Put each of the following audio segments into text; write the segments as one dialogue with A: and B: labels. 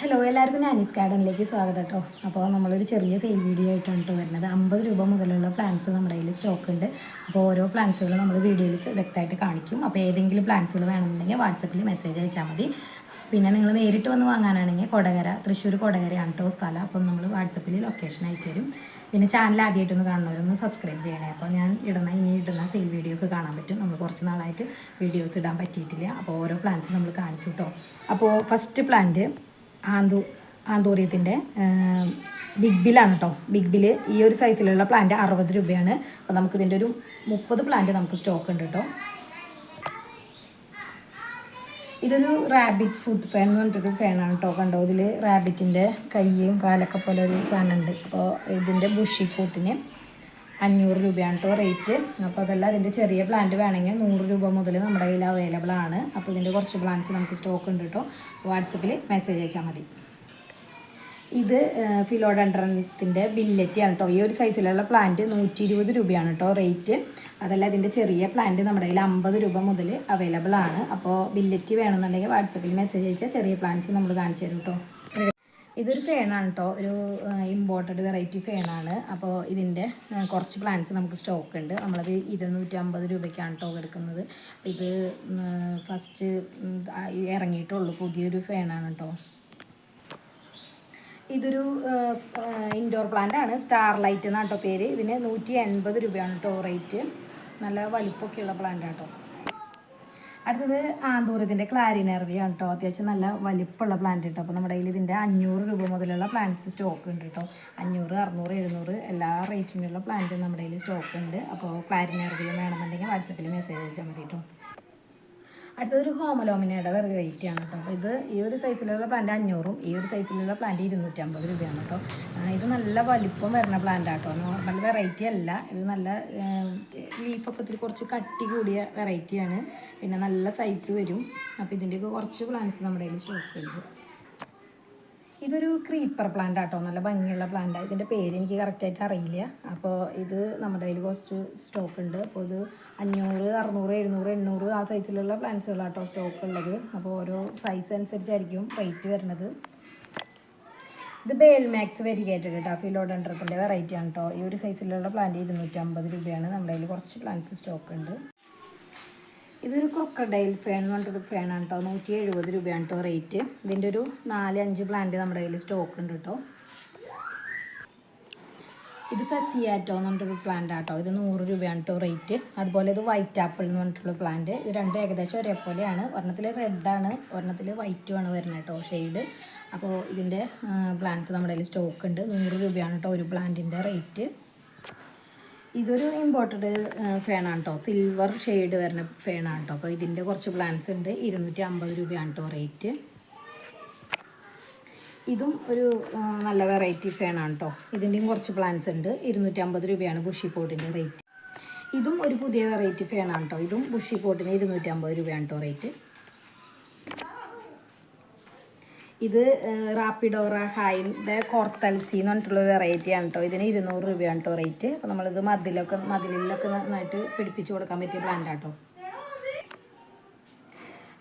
A: Hello എല്ലാവർക്കും നാനീസ് ഗാർഡനിലേക്ക് സ്വാഗതം കേട്ടോ അപ്പോൾ നമ്മളൊരു ചെറിയ സെയിൽ വീഡിയോ ആയിട്ടാണ് കേട്ടോ വരുന്നത്. അമ്പത് രൂപ മുതലുള്ള പ്ലാന്റ്സ് നമ്മുടെ കയ്യിൽ സ്റ്റോക്ക് ഉണ്ട്. അപ്പോൾ ഓരോ പ്ലാന്റ്സുകൾ നമ്മൾ വീഡിയോയിൽ വ്യക്തമായിട്ട് കാണിക്കും. അപ്പോൾ ഏതെങ്കിലും പ്ലാന്റ്സുകൾ വേണമെന്നുണ്ടെങ്കിൽ വാട്സപ്പിൽ മെസ്സേജ് അയച്ചാൽ മതി. പിന്നെ നിങ്ങൾ നേരിട്ട് വന്ന് വാങ്ങാനാണെങ്കിൽ കൊടകര തൃശ്ശൂർ കൊടകരയാണ് കേട്ടോ സ്ഥലം. അപ്പം നമ്മൾ വാട്സപ്പിൽ ലൊക്കേഷൻ അയച്ചു തരും. പിന്നെ ചാനൽ ആദ്യമായിട്ടൊന്ന് കാണുന്നവരൊന്ന് സബ്സ്ക്രൈബ് ചെയ്യണേ. അപ്പോൾ ഞാൻ ഇടുന്ന ഇനി ഇടുന്ന സെയിൽ വീഡിയോ ഒക്കെ കാണാൻ പറ്റും. നമ്മൾ കുറച്ച് നാളായിട്ട് വീഡിയോസ് ഇടാൻ പറ്റിയിട്ടില്ല. അപ്പോൾ ഓരോ പ്ലാന്റ്സ് നമ്മൾ കാണിക്കും കേട്ടോ അപ്പോൾ ഫസ്റ്റ് പ്ലാന്റ് ആന്തൂ ആന്തൂറിയത്തിന്റെ ബിഗ് ബില്ലാണ് കേട്ടോ ബിഗ് ബില്ല് ഈ ഒരു സൈസിലുള്ള പ്ലാന്റ് അറുപത് രൂപയാണ്. അപ്പോൾ നമുക്ക് ഇതിന്റെ ഒരു മുപ്പത് പ്ലാന്റ് നമുക്ക് സ്റ്റോക്ക് ഉണ്ട് കേട്ടോ ഇതൊരു റാബിറ്റ് ഫുഡ് ഫാൻ എന്ന് പറഞ്ഞിട്ടൊരു ഫാനാണ് കേട്ടോ കണ്ടോ? ഇതിൽ റാബിറ്റിന്റെ കയ്യും കാലൊക്കെ പോലെ ഒരു ഫാനുണ്ട് അപ്പോൾ ഇതിന്റെ ബുഷി കൂട്ടിന് അഞ്ഞൂറ് രൂപയാണ് കേട്ടോ റേറ്റ് അപ്പോൾ അതല്ല അതിന്റെ ചെറിയ പ്ലാന്റ് വേണമെങ്കിൽ നൂറ് രൂപ മുതൽ നമ്മുടെ കയ്യിൽ അവൈലബിൾ ആണ്. അപ്പോൾ ഇതിന്റെ കുറച്ച് പ്ലാന്റ്സ് നമുക്ക് സ്റ്റോക്ക് ഉണ്ട് കേട്ടോ വാട്സപ്പിൽ മെസ്സേജ് അയച്ചാൽ മതി. ഇത് ഫിലോഡൻഡ്രത്തിന്റെ ബില്ലറ്റിയാണ് കേട്ടോ ഈ ഒരു സൈസിലുള്ള പ്ലാന്റ് നൂറ്റി ഇരുപത് രൂപയാണ് കേട്ടോ റേറ്റ് അതല്ല ഇതിന്റെ ചെറിയ പ്ലാന്റ് നമ്മുടെ കയ്യിൽ അമ്പത് രൂപ മുതൽ അവൈലബിൾ ആണ്. അപ്പോൾ ബില്ലറ്റി വേണമെന്നുണ്ടെങ്കിൽ വാട്സപ്പിൽ മെസ്സേജ് അയച്ചാൽ ചെറിയ പ്ലാന്റ്സ് നമ്മൾ കാണിച്ചു തരും കേട്ടോ ഇതൊരു ഫേണാണ് കേട്ടോ ഒരു ഇമ്പോർട്ടഡ് വെറൈറ്റി ഫേണാണ് അപ്പോൾ ഇതിന്റെ കുറച്ച് പ്ലാന്റ്സ് നമുക്ക് സ്റ്റോക്ക് ഉണ്ട്. നമ്മളത് ഇരുന്നൂറ്റി അമ്പത് രൂപയ്ക്കാണ് കേട്ടോ എടുക്കുന്നത്. അപ്പോൾ ഇത് ഫസ്റ്റ് ഇറങ്ങിയിട്ടുള്ളൂ. പുതിയൊരു ഫേണാണ് കേട്ടോ ഇതൊരു ഇൻഡോർ പ്ലാന്റ് ആണ്. സ്റ്റാർ ലൈറ്റ് എന്നാണ് കേട്ടോ പേര്. ഇതിന് നൂറ്റി എൺപത് രൂപയാണ് കേട്ടോ റേറ്റ് നല്ല വലിപ്പമൊക്കെയുള്ള പ്ലാന്റ് കേട്ടോ അടുത്തത് ആന്തൂരത്തിന്റെ ക്ലാരിനർവിയാണ് കേട്ടോ അത്യാവശ്യം നല്ല വലിപ്പമുള്ള പ്ലാന്റ് കേട്ടോ അപ്പോൾ നമ്മുടെ കയ്യിൽ ഇതിന്റെ അഞ്ഞൂറ് രൂപ മുതലുള്ള പ്ലാന്റ്സ് സ്റ്റോക്ക് ഉണ്ട് കേട്ടോ അഞ്ഞൂറ് അറുന്നൂറ് എഴുന്നൂറ് എല്ലാ റേറ്റിനുള്ള പ്ലാന്റും നമ്മുടെ കയ്യിൽ സ്റ്റോക്ക് ഉണ്ട്. അപ്പോൾ ക്ലാരിനർവിയും വേണമെന്നുണ്ടെങ്കിൽ വാട്സപ്പിൽ മെസ്സേജ് അയച്ചാൽ മതി കേട്ടോ അടുത്തതൊരു ഹോമലോമിനയുടെ വെറൈറ്റി ആണ് കേട്ടോ. അപ്പോൾ ഇത് ഈ ഒരു സൈസിലുള്ള പ്ലാന്റ് അഞ്ഞൂറും ഈ ഒരു സൈസിലുള്ള പ്ലാന്റ് ഇരുന്നൂറ്റമ്പത് രൂപയാണ് കേട്ടോ. ഇത് നല്ല വലിപ്പം വരുന്ന പ്ലാന്റ് ആട്ടോ നോർമൽ വെറൈറ്റി അല്ല. ഇത് നല്ല ലീഫൊക്കെ ഇത്തിരി കുറച്ച് കട്ടി കൂടിയ വെറൈറ്റിയാണ് പിന്നെ നല്ല സൈസ് വരും. അപ്പോൾ ഇതിന്റെയൊക്കെ കുറച്ച് പ്ലാന്റ്സ് നമ്മുടെ കയ്യിൽ സ്റ്റോക്ക് ഉണ്ട്. ഇതൊരു ക്രീപ്പർ പ്ലാന്റ് ആട്ടോ. നല്ല ഭംഗിയുള്ള പ്ലാന്റ് ഇതിന്റെ പേര് എനിക്ക് കറക്റ്റായിട്ട് അറിയില്ല. അപ്പോൾ ഇത് നമ്മുടെ കയ്യിൽ കുറച്ച് സ്റ്റോക്ക് ഉണ്ട്. അപ്പോൾ ഇത് അഞ്ഞൂറ് അറുന്നൂറ് എഴുന്നൂറ് എണ്ണൂറ് ആ സൈസിലുള്ള പ്ലാന്റ്സുകളാട്ടോ സ്റ്റോക്ക് ഉള്ളത്. അപ്പോൾ ഓരോ സൈസ് അനുസരിച്ചായിരിക്കും റേറ്റ് വരുന്നത്. ഇത് ബേൾമാക്സ് വെരിഗേറ്റഡ് കേട്ടോ ഫിലോഡൻഡ്രത്തിന്റെ വെറൈറ്റി ആണ് കേട്ടോ ഈ ഒരു സൈസിലുള്ള പ്ലാന്റ് ഇരുന്നൂറ്റമ്പത് രൂപയാണ്. നമ്മുടെ കയ്യിൽ കുറച്ച് പ്ലാന്റ്സ് സ്റ്റോക്ക് ഉണ്ട്. ഇതൊരു ക്രൊക്കഡൈൽ ഫാൻ എന്ന് പറഞ്ഞിട്ടൊരു ഫാനാണ് കേട്ടോ നൂറ്റി എഴുപത് രൂപയാണ് കേട്ടോ റേറ്റ് ഇതിന്റെ ഒരു നാല് അഞ്ച് പ്ലാന്റ് നമ്മുടെ കയ്യിൽ സ്റ്റോക്ക് ഉണ്ട് കേട്ടോ ഇത് ഫെസിയാറ്റോ എന്ന് പറഞ്ഞിട്ടൊരു പ്ലാന്റ് ആട്ടോ ഇത് നൂറ് രൂപയാണ് കേട്ടോ റേറ്റ് അതുപോലെ ഇത് വൈറ്റ് ആപ്പിൾ എന്ന് പറഞ്ഞിട്ടുള്ള പ്ലാന്റ് ഇത് രണ്ടും ഏകദേശം ഒരേപോലെയാണ്. ഒരെണ്ണത്തിൽ റെഡാണ് ഒരെണ്ണത്തിൽ വൈറ്റുമാണ് വരുന്നത് കേട്ടോ ഷെയ്ഡ് അപ്പോൾ ഇതിന്റെ പ്ലാന്റ്സ് നമ്മുടെ കയ്യിൽ സ്റ്റോക്ക് ഉണ്ട്. നൂറ് രൂപയാണ് കേട്ടോ ഒരു പ്ലാന്റിന്റെ റേറ്റ് ഇതൊരു ഇമ്പോർട്ടഡ് ഫേണാണ് കേട്ടോ സിൽവർ ഷെയ്ഡ് വരുന്ന ഫേണാണ് കേട്ടോ അപ്പോൾ ഇതിന്റെ കുറച്ച് പ്ലാന്റ്സ് ഉണ്ട്. ഇരുന്നൂറ്റി അമ്പത് രൂപയാണ് കേട്ടോ റേറ്റ് ഇതും ഒരു നല്ല വെറൈറ്റി ഫേണാണ് കേട്ടോ ഇതിന്റെയും കുറച്ച് പ്ലാന്റ്സ് ഉണ്ട്. ഇരുന്നൂറ്റി അമ്പത് രൂപയാണ് ബുഷി പോട്ടിന്റെ റേറ്റ് ഇതും ഒരു പുതിയ വെറൈറ്റി ഫേണാണ് കേട്ടോ ഇതും ബുഷി പോട്ടിന് ഇരുന്നൂറ്റി അമ്പത് രൂപയാണ് കേട്ടോ റേറ്റ് ഇത് റാപ്പിഡോറ ഹൈന്റെ കോർത്തൽസി എന്ന് പറഞ്ഞിട്ടുള്ള വെറൈറ്റി ആണ് കേട്ടോ ഇതിന് ഇരുന്നൂറ് രൂപയാണ് കേട്ടോ റേറ്റ് അപ്പോൾ നമ്മളിത് മതിലൊക്കെ മതിലിലൊക്കെ നന്നായിട്ട് പിടിപ്പിച്ച് കൊടുക്കാൻ പറ്റിയ പ്ലാന്റ് ആട്ടോ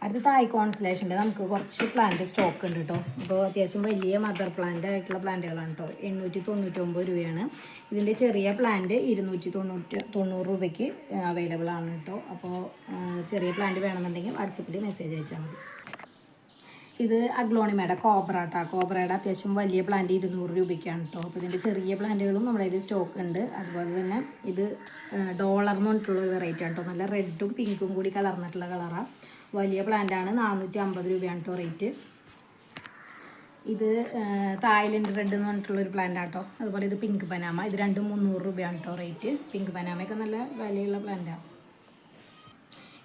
A: അടുത്ത തായ് കോൺസലേഷന്റെ നമുക്ക് കുറച്ച് പ്ലാന്റ് സ്റ്റോക്ക് ഉണ്ട് കേട്ടോ അപ്പോൾ അത്യാവശ്യം വലിയ മദർ പ്ലാന്റ് ആയിട്ടുള്ള പ്ലാന്റുകളാണ് കേട്ടോ എണ്ണൂറ്റി തൊണ്ണൂറ്റൊമ്പത് രൂപയാണ്. ഇതിന്റെ ചെറിയ പ്ലാന്റ് ഇരുന്നൂറ്റി തൊണ്ണൂറ്റി തൊണ്ണൂറ് രൂപയ്ക്ക് അവൈലബിൾ ആണ് കേട്ടോ അപ്പോൾ ചെറിയ പ്ലാന്റ് വേണമെന്നുണ്ടെങ്കിൽ വാട്സപ്പിൽ മെസ്സേജ് അയച്ചാൽ മതി. ഇത് അഗ്ലോണിമയുടെ കോബ്ര കേട്ടോ കോബ്രയുടെ അത്യാവശ്യം വലിയ പ്ലാന്റ് ഇരുന്നൂറ് രൂപയ്ക്കാണ് കേട്ടോ അപ്പോൾ ഇതിന്റെ ചെറിയ പ്ലാന്റുകളും നമ്മുടെ കയ്യിൽ സ്റ്റോക്ക് ഉണ്ട്. അതുപോലെ തന്നെ ഇത് ഡോളർ എന്ന് പറഞ്ഞിട്ടുള്ള ഒരു വെറൈറ്റി ആണ് കേട്ടോ നല്ല റെഡും പിങ്കും കൂടി കലർന്നിട്ടുള്ള കളറാണ് വലിയ പ്ലാന്റാണ് നാനൂറ്റി അമ്പത് രൂപയാണ് കേട്ടോ റേറ്റ് ഇത് തായ്ലൻഡ് റെഡ് എന്ന് പറഞ്ഞിട്ടുള്ള ഒരു പ്ലാന്റ് ആട്ടോ അതുപോലെ ഇത് പിങ്ക് പനാമ ഇത് രണ്ടും മുന്നൂറ് രൂപയാണ് കേട്ടോ റേറ്റ് പിങ്ക് പനാമയൊക്കെ നല്ല വിലയുള്ള പ്ലാന്റാണ്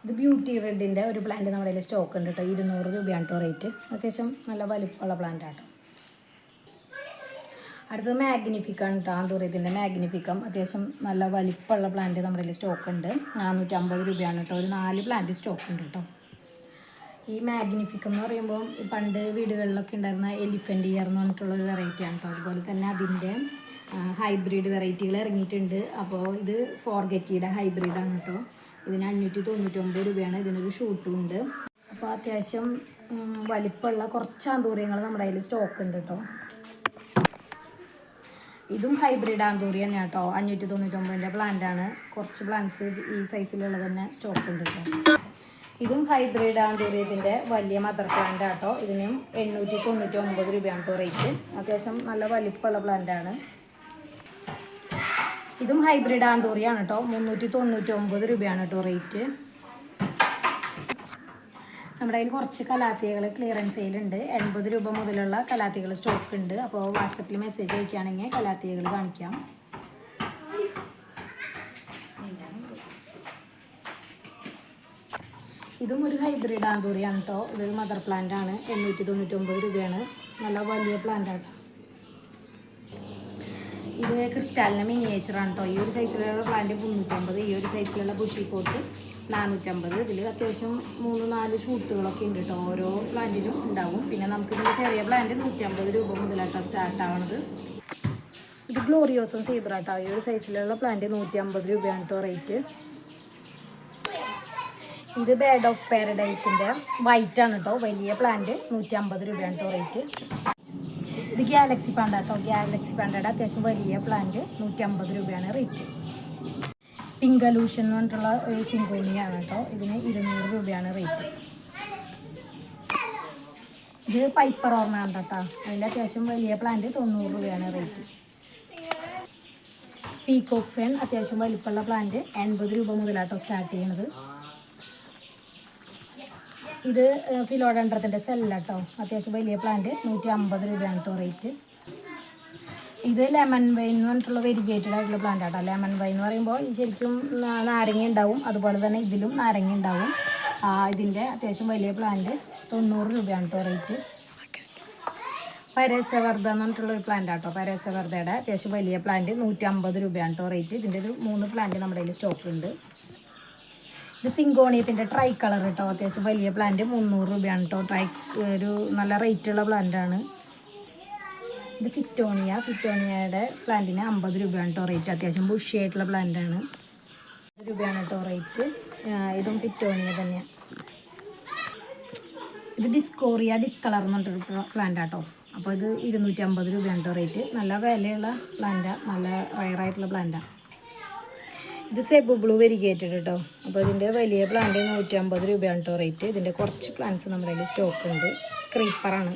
A: ഇത് ബ്യൂട്ടി റെഡിന്റെ ഒരു പ്ലാന്റ് നമ്മുടെ കയ്യിൽ സ്റ്റോക്ക് ഉണ്ട് കേട്ടോ ഇരുന്നൂറ് രൂപയാണ് കേട്ടോ റേറ്റ് അത്യാവശ്യം നല്ല വലിപ്പമുള്ള പ്ലാന്റ് ആട്ടോ. അടുത്തത് മാഗ്നിഫിക്കാണ് കേട്ടോ ആന്തൂറിയത്തിന്റെ മാഗ്നിഫിക്കം അത്യാവശ്യം നല്ല വലിപ്പമുള്ള പ്ലാന്റ് നമ്മുടെ കയ്യിൽ സ്റ്റോക്ക് ഉണ്ട്. നാനൂറ്റമ്പത് രൂപയാണ് കേട്ടോ ഒരു നാല് പ്ലാന്റ് സ്റ്റോക്ക് ഉണ്ട് കേട്ടോ ഈ മാഗ്നിഫിക്കം എന്ന് പറയുമ്പോൾ പണ്ട് വീടുകളിലൊക്കെ ഉണ്ടായിരുന്ന എലിഫന്റ് ഇയർ എന്ന് പറഞ്ഞിട്ടുള്ള ഒരു വെറൈറ്റി ആണ് കേട്ടോ അതുപോലെ തന്നെ അതിന്റെ ഹൈബ്രിഡ് വെറൈറ്റികൾ ഇറങ്ങിയിട്ടുണ്ട്. അപ്പോൾ ഇത് ഫോർഗറ്റിയുടെ ഹൈബ്രിഡാണ് കേട്ടോ ഇതിന് അഞ്ഞൂറ്റി തൊണ്ണൂറ്റൊമ്പത് രൂപയാണ് ഇതിനൊരു ഷൂട്ടും ഉണ്ട്. അപ്പോൾ അത്യാവശ്യം വലിപ്പമുള്ള കുറച്ച് ആന്തൂറിയങ്ങൾ നമ്മുടെ കയ്യിൽ സ്റ്റോക്ക് ഉണ്ട് കേട്ടോ ഇതും ഹൈബ്രിഡ് ആന്തൂറി തന്നെ കേട്ടോ അഞ്ഞൂറ്റി തൊണ്ണൂറ്റൊമ്പതിന്റെ പ്ലാന്റ് ആണ്. കുറച്ച് പ്ലാന്റ്സ് ഈ സൈസിലുള്ളത് തന്നെ സ്റ്റോക്ക് ഉണ്ട് കേട്ടോ ഇതും ഹൈബ്രിഡ് ആന്തൂറിയത്തിന്റെ വലിയ മദർ പ്ലാന്റ് ആട്ടോ. ഇതിനും എണ്ണൂറ്റി തൊണ്ണൂറ്റി ഒമ്പത് രൂപയാണ് കേട്ടോ റേറ്റ് അത്യാവശ്യം നല്ല വലിപ്പമുള്ള പ്ലാന്റ് ആണ്. ഇതും ഹൈബ്രിഡ് ആന്തൂറിയാണ് കേട്ടോ. മുന്നൂറ്റി തൊണ്ണൂറ്റി ഒമ്പത് രൂപയാണ് കേട്ടോ റേറ്റ് നമ്മുടെ കയ്യിൽ കുറച്ച് കലാത്തികൾ ക്ലിയറൻസ് സെയിലുണ്ട് എൺപത് രൂപ മുതലുള്ള കലാത്തികൾ സ്റ്റോക്ക് ഉണ്ട്. അപ്പോൾ വാട്സപ്പിൽ മെസ്സേജ് അയക്കുകയാണെങ്കിൽ കലാത്തികൾ കാണിക്കാം. ഇതും ഒരു ഹൈബ്രിഡ് ആന്തൂറിയാണ് കേട്ടോ. ഇതൊരു മദർ പ്ലാന്റ് ആണ്. എണ്ണൂറ്റി തൊണ്ണൂറ്റി ഒമ്പത് രൂപയാണ്. നല്ല വലിയ പ്ലാന്റ് ആണ്. ഇത് ക്രിസ്റ്റാലിന്റെ മിനിയേച്ചറാണ് കേട്ടോ ഈ ഒരു സൈസിലുള്ള പ്ലാന്റ് മുന്നൂറ്റമ്പത് ഈ ഒരു സൈസിലുള്ള ബുഷി പോട്ട് നാനൂറ്റമ്പത്. ഇതിൽ അത്യാവശ്യം മൂന്ന് നാല് ഷൂട്ടുകളൊക്കെ ഉണ്ട് കേട്ടോ ഓരോ പ്ലാന്റിലും ഉണ്ടാവും. പിന്നെ നമുക്ക് ഇതിന്റെ ചെറിയ പ്ലാന്റ് നൂറ്റമ്പത് രൂപ മുതലാട്ടോ സ്റ്റാർട്ട് ആവണത്. ഇത് ഗ്ലോറിയോസും സീബ്രാട്ടോ ഈ ഒരു സൈസിലുള്ള പ്ലാന്റ് നൂറ്റി അമ്പത് രൂപയാണ് കേട്ടോ റേറ്റ് ഇത് ബേഡ് ഓഫ് പാരഡൈസിന്റെ വൈറ്റ് ആണ് കേട്ടോ വലിയ പ്ലാന്റ് നൂറ്റി അമ്പത് രൂപയാണ് കേട്ടോ റേറ്റ് ഇത് ഗാലക്സി പാണ്ട കേട്ടോ ഗാലക്സി പാണ്ടയുടെ അത്യാവശ്യം വലിയ പ്ലാന്റ് നൂറ്റി അമ്പത് രൂപയാണ് റേറ്റ് പിങ്ക് അലൂഷൻ എന്ന് പറഞ്ഞിട്ടുള്ള ഒരു സിങ്കോണിയാണ് കേട്ടോ ഇതിന് ഇരുന്നൂറ് രൂപയാണ് റേറ്റ് ഇത് പൈപ്പർ ഓർണാണ് കേട്ടോ അതിൽ അത്യാവശ്യം വലിയ പ്ലാന്റ് തൊണ്ണൂറ് രൂപയാണ് റേറ്റ് പീകോക്ക് ഫെൻ അത്യാവശ്യം വലിപ്പമുള്ള പ്ലാന്റ് എൺപത് രൂപ മുതലാട്ടോ സ്റ്റാർട്ട് ചെയ്യണത്. ഇത് ഫിലോഡൻഡ്രത്തിന്റെ സെല്ലാട്ടോ. അത്യാവശ്യം വലിയ പ്ലാന്റ് നൂറ്റി അമ്പത് രൂപയാണ് കേട്ടോ റേറ്റ് ഇത് ലെമൺ വൈൻ എന്ന് പറഞ്ഞിട്ടുള്ള വെരിഗേറ്റഡ് ആയിട്ടുള്ള പ്ലാന്റ് ആട്ടോ. ലെമൺ വൈൻ എന്ന് പറയുമ്പോൾ ഈ ശരിക്കും നാരങ്ങ ഉണ്ടാവും. അതുപോലെ തന്നെ ഇതിലും നാരങ്ങ ഉണ്ടാവും. ഇതിന്റെ അത്യാവശ്യം വലിയ പ്ലാന്റ് തൊണ്ണൂറ് രൂപയാണ് കേട്ടോ റേറ്റ് പരേസവർദ്ധ എന്ന് പറഞ്ഞിട്ടുള്ള ഒരു പ്ലാന്റ് ആട്ടോ. പരേസവർദ്ധയുടെ അത്യാവശ്യം വലിയ പ്ലാന്റ് നൂറ്റി അമ്പത് രൂപയാണ് കേട്ടോ റേറ്റ് ഇതിന്റെ ഒരു മൂന്ന് പ്ലാന്റ് നമ്മുടെ കയ്യിൽ സ്റ്റോക്ക് ഉണ്ട്. ഇത് സിങ്കോണിയത്തിന്റെ ട്രൈ കളർ കേട്ടോ അത്യാവശ്യം വലിയ പ്ലാന്റ് മുന്നൂറ് രൂപയാണ് കേട്ടോ ട്രൈ ഒരു നല്ല റേറ്റുള്ള പ്ലാന്റാണ് ഇത് ഫിറ്റോണിയ ഫിറ്റോണിയയുടെ പ്ലാന്റിന് അമ്പത് രൂപയാണ് കേട്ടോ റേറ്റ് അത്യാവശ്യം ബുഷി ആയിട്ടുള്ള പ്ലാന്റാണ് രൂപയാണ് കേട്ടോ റേറ്റ് ഇതും ഫിറ്റോണിയ തന്നെയാണ് ഇത് ഡിസ്കോറിയ ഡിസ്കളർ എന്ന് പറഞ്ഞിട്ടൊരു പ്ലാന്റ് ആട്ടോ അപ്പോൾ ഇത് ഇരുന്നൂറ്റി അമ്പത് രൂപയാണ് കേട്ടോ റേറ്റ് നല്ല വിലയുള്ള പ്ലാന്റാണ് നല്ല റയറായിട്ടുള്ള പ്ലാന്റാണ് ഇത് സേബ് ബ്ലൂ വെരിഗേറ്റഡ് കേട്ടോ അപ്പോൾ ഇതിന്റെ വലിയ പ്ലാന്റ് നൂറ്റി അമ്പത് രൂപയാണ് കേട്ടോ റേറ്റ് ഇതിന്റെ കുറച്ച് പ്ലാന്റ്സ് നമ്മുടെ കയ്യിൽ സ്റ്റോക്ക് ഉണ്ട്. ക്രീപ്പറാണ്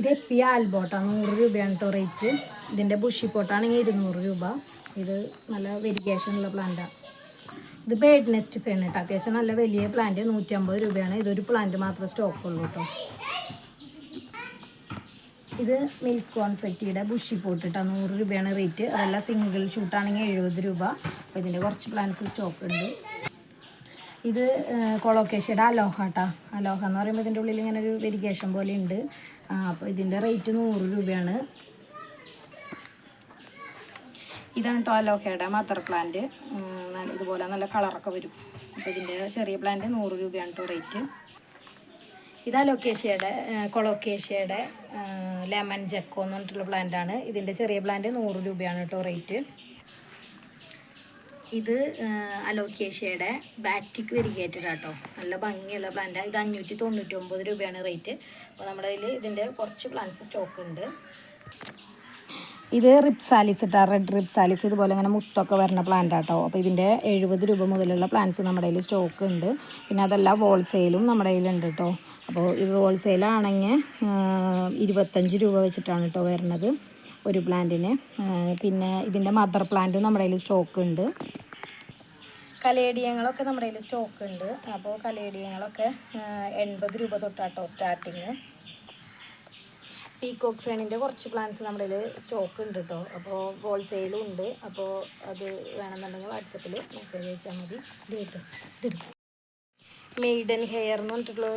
A: ഇത് എപ്പി ആൽബോട്ടാണ് നൂറ് രൂപയാണ് കേട്ടോ റേറ്റ് ഇതിന്റെ ബുഷി പോട്ടാണെങ്കിൽ ഇരുന്നൂറ് രൂപ. ഇത് നല്ല വെരിഗേഷൻ ഉള്ള പ്ലാന്റാണ് ഇത് ബേഡ് നെസ്റ്റ് ഫേൺ കേട്ടോ അത്യാവശ്യം നല്ല വലിയ പ്ലാന്റ് നൂറ്റി അമ്പത് രൂപയാണ്. ഇതൊരു പ്ലാന്റ് മാത്രമേ സ്റ്റോക്ക് ഉള്ളൂ കേട്ടോ ഇത് മിൽക്ക് കോൺഫെക്റ്റിയുടെ ബുഷി പോട്ടിട്ടാണ് നൂറ് രൂപയാണ് റേറ്റ് അതെല്ലാം സിംഗിൾ ഷൂട്ടാണെങ്കിൽ എഴുപത് രൂപ. അപ്പോൾ ഇതിന്റെ കുറച്ച് പ്ലാന്റ്സ് സ്റ്റോക്ക് ഉണ്ട്. ഇത് കൊളോക്കേഷ്യയുടെ അലോഹ കേട്ടോ അലോഹ എന്ന് പറയുമ്പോൾ ഇതിന്റെ ഉള്ളിൽ ഇങ്ങനെ ഒരു വെരിഗേഷൻ പോലെ ഉണ്ട്. അപ്പോൾ ഇതിന്റെ റേറ്റ് നൂറ് രൂപയാണ്. ഇതാണ് കേട്ടോ അലോഹയുടെ മദർ പ്ലാന്റ് ഇതുപോലെ നല്ല കളറൊക്കെ വരും. അപ്പോൾ ഇതിന്റെ ചെറിയ പ്ലാന്റ് നൂറ് രൂപയാണ് കേട്ടോ റേറ്റ് ഇത് ലൊക്കേഷ്യയുടെ കൊളോക്കേഷ്യയുടെ ലെമൺ ജക്കോ എന്ന് പറഞ്ഞിട്ടുള്ള പ്ലാന്റാണ് ഇതിന്റെ ചെറിയ പ്ലാന്റ് നൂറ് രൂപയാണ് കേട്ടോ റേറ്റ് ഇത് അലോക്കേഷ്യയുടെ ബാറ്റിക് വെരിഗേറ്റഡ് ആട്ടോ. നല്ല ഭംഗിയുള്ള പ്ലാന്റ് ഇത് അഞ്ഞൂറ്റി തൊണ്ണൂറ്റി ഒമ്പത് രൂപയാണ് റേറ്റ് അപ്പോൾ നമ്മുടെ കയ്യിൽ ഇതിന്റെ കുറച്ച് പ്ലാന്റ്സ് സ്റ്റോക്ക് ഉണ്ട്. ഇത് റിപ്സാലിസ് ഇട്ടാ റെഡ് റിപ്സാലിസ് ഇതുപോലെ ഇങ്ങനെ മുത്തൊക്കെ വരുന്ന പ്ലാന്റ് ആട്ടോ. അപ്പോൾ ഇതിന്റെ എഴുപത് രൂപ മുതലുള്ള പ്ലാന്റ്സ് നമ്മുടെ കയ്യിൽ സ്റ്റോക്ക് ഉണ്ട്. പിന്നെ അതെല്ലാം ഹോൾസെയിലും നമ്മുടെ കയ്യിലുണ്ട് കേട്ടോ അപ്പോൾ ഇത് ഹോൾസെയിലാണെങ്കിൽ ഇരുപത്തഞ്ച് രൂപ വെച്ചിട്ടാണ് കേട്ടോ വരുന്നത് ഒരു പ്ലാന്റിന് പിന്നെ ഇതിന്റെ മദർ പ്ലാന്റും നമ്മുടെ കയ്യിൽ സ്റ്റോക്ക് ഉണ്ട്. കലേഡിയങ്ങളൊക്കെ നമ്മുടെ കയ്യിൽ സ്റ്റോക്ക് ഉണ്ട്. അപ്പോൾ കലേഡിയങ്ങളൊക്കെ എൺപത് രൂപ തൊട്ടാട്ടോ സ്റ്റാർട്ടിങ് പീകോക്ക് ഫാനിന്റെ കുറച്ച് പ്ലാന്റ്സ് നമ്മുടെ കയ്യിൽ സ്റ്റോക്ക് ഉണ്ട് കേട്ടോ അപ്പോൾ ഹോൾസെയിലും ഉണ്ട്. അപ്പോൾ അത് വേണമെന്നുണ്ടെങ്കിൽ വാട്സപ്പിൽ മെസ്സേജ് അയച്ചാൽ മതി. ഇത് കേട്ടോ മെയ്ഡൻ ഹെയർ എന്ന് പറഞ്ഞിട്ടുള്ള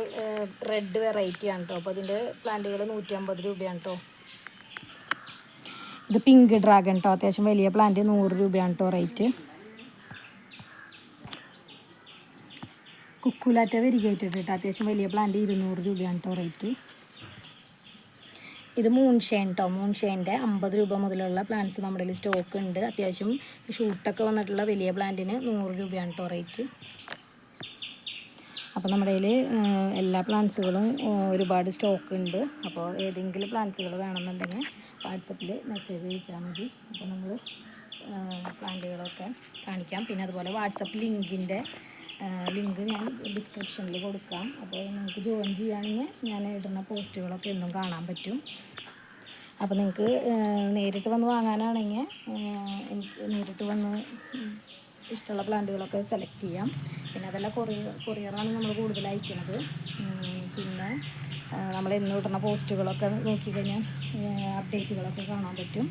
A: റെഡ് വെറൈറ്റി ആണ് കേട്ടോ അപ്പോൾ അതിന്റെ പ്ലാന്റുകൾ നൂറ്റി അമ്പത് രൂപയാണ് കേട്ടോ ഇത് പിങ്ക് ഡ്രാഗൺ കേട്ടോ അത്യാവശ്യം വലിയ പ്ലാന്റ് നൂറ് രൂപയാണ് കേട്ടോ റേറ്റ് കുക്കുലാറ്റ വരികയായിട്ട് കേട്ടോ അത്യാവശ്യം വലിയ പ്ലാന്റ് ഇരുന്നൂറ് രൂപയാണ് കേട്ടോ റേറ്റ് ഇത് മൂൺ കേട്ടോ മൂൺ അമ്പത് രൂപ മുതലുള്ള പ്ലാന്റ്സ് നമ്മുടെ സ്റ്റോക്ക് ഉണ്ട്. അത്യാവശ്യം ഷൂട്ടൊക്കെ വന്നിട്ടുള്ള വലിയ പ്ലാന്റിന് നൂറ് രൂപയാണ് കേട്ടോ റേറ്റ് അപ്പോൾ നമ്മുടെ കയ്യിൽ എല്ലാ പ്ലാന്റ്സുകളും ഒരുപാട് സ്റ്റോക്ക് ഉണ്ട് അപ്പോൾ ഏതെങ്കിലും പ്ലാന്റ്സുകൾ വേണമെന്നുണ്ടെങ്കിൽ വാട്സപ്പിൽ മെസ്സേജ് അയച്ചാൽ മതി. അപ്പോൾ നമ്മൾ പ്ലാന്റുകളൊക്കെ കാണിക്കാം. പിന്നെ അതുപോലെ വാട്സപ്പ് ലിങ്കിന്റെ ലിങ്ക് ഞാൻ ഡിസ്ക്രിപ്ഷനിൽ കൊടുക്കാം. അപ്പോൾ നിങ്ങൾക്ക് ജോയിൻ ചെയ്യുകയാണെങ്കിൽ ഞാൻ ഇടുന്ന പോസ്റ്റുകളൊക്കെ എന്നും കാണാൻ പറ്റും. അപ്പോൾ നിങ്ങൾക്ക് നേരിട്ട് വന്ന് വാങ്ങാനാണെങ്കിൽ എനിക്ക് നേരിട്ട് വന്ന് ഇഷ്ടമുള്ള പ്ലാന്റുകളൊക്കെ സെലക്ട് ചെയ്യാം. പിന്നെ അതല്ല കൊറിയർ കൊറിയറാണ് നമ്മൾ കൂടുതൽ അയക്കുന്നത് പിന്നെ നമ്മൾ എന്ന് ഇടുന്ന പോസ്റ്റുകളൊക്കെ നോക്കിക്കഴിഞ്ഞാൽ അപ്ഡേറ്റുകളൊക്കെ കാണാൻ പറ്റും.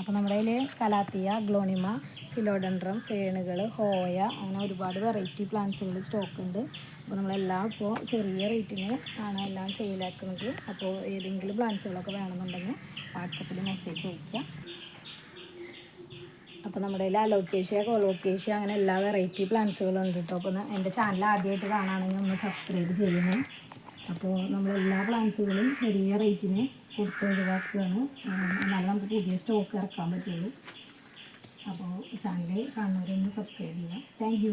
A: അപ്പോൾ നമ്മുടെ കയ്യിൽ കലാത്തിയ ഗ്ലോണിമ ഫിലോഡൻഡ്രം ഫേണുകൾ ഹോയ അങ്ങനെ ഒരുപാട് വെറൈറ്റി പ്ലാന്റ്സുകൾ സ്റ്റോക്ക് ഉണ്ട്. അപ്പോൾ നമ്മളെല്ലാം ഇപ്പോൾ ചെറിയ റേറ്റിന് ആണ് എല്ലാം സെയിലാക്കുന്നത് അപ്പോൾ ഏതെങ്കിലും പ്ലാന്റ്സുകളൊക്കെ വേണമെന്നുണ്ടെങ്കിൽ വാട്സപ്പിൽ മെസ്സേജ് അയയ്ക്കുക അപ്പോൾ നമ്മുടെ കയ്യിൽ അലോക്കേഷ്യ കൊളോക്കേഷ്യ അങ്ങനെ എല്ലാ വെറൈറ്റി പ്ലാന്റ്സുകളും ഉണ്ട് കേട്ടോ അപ്പോൾ എന്റെ ചാനൽ ആദ്യമായിട്ട് കാണുകയാണെങ്കിൽ ഒന്ന് സബ്സ്ക്രൈബ് ചെയ്യണം. അപ്പോൾ നമ്മൾ എല്ലാ പ്ലാന്റ്സുകളും ചെറിയ റേറ്റിന് കൊടുത്ത് ഒഴിവാക്കുകയാണ്. എന്നാലും നമുക്ക് പുതിയ സ്റ്റോക്ക് ഇറക്കാൻ പറ്റുള്ളൂ. അപ്പോൾ ചാനൽ കാണുന്നവരൊന്ന് സബ്സ്ക്രൈബ് ചെയ്യുക. താങ്ക്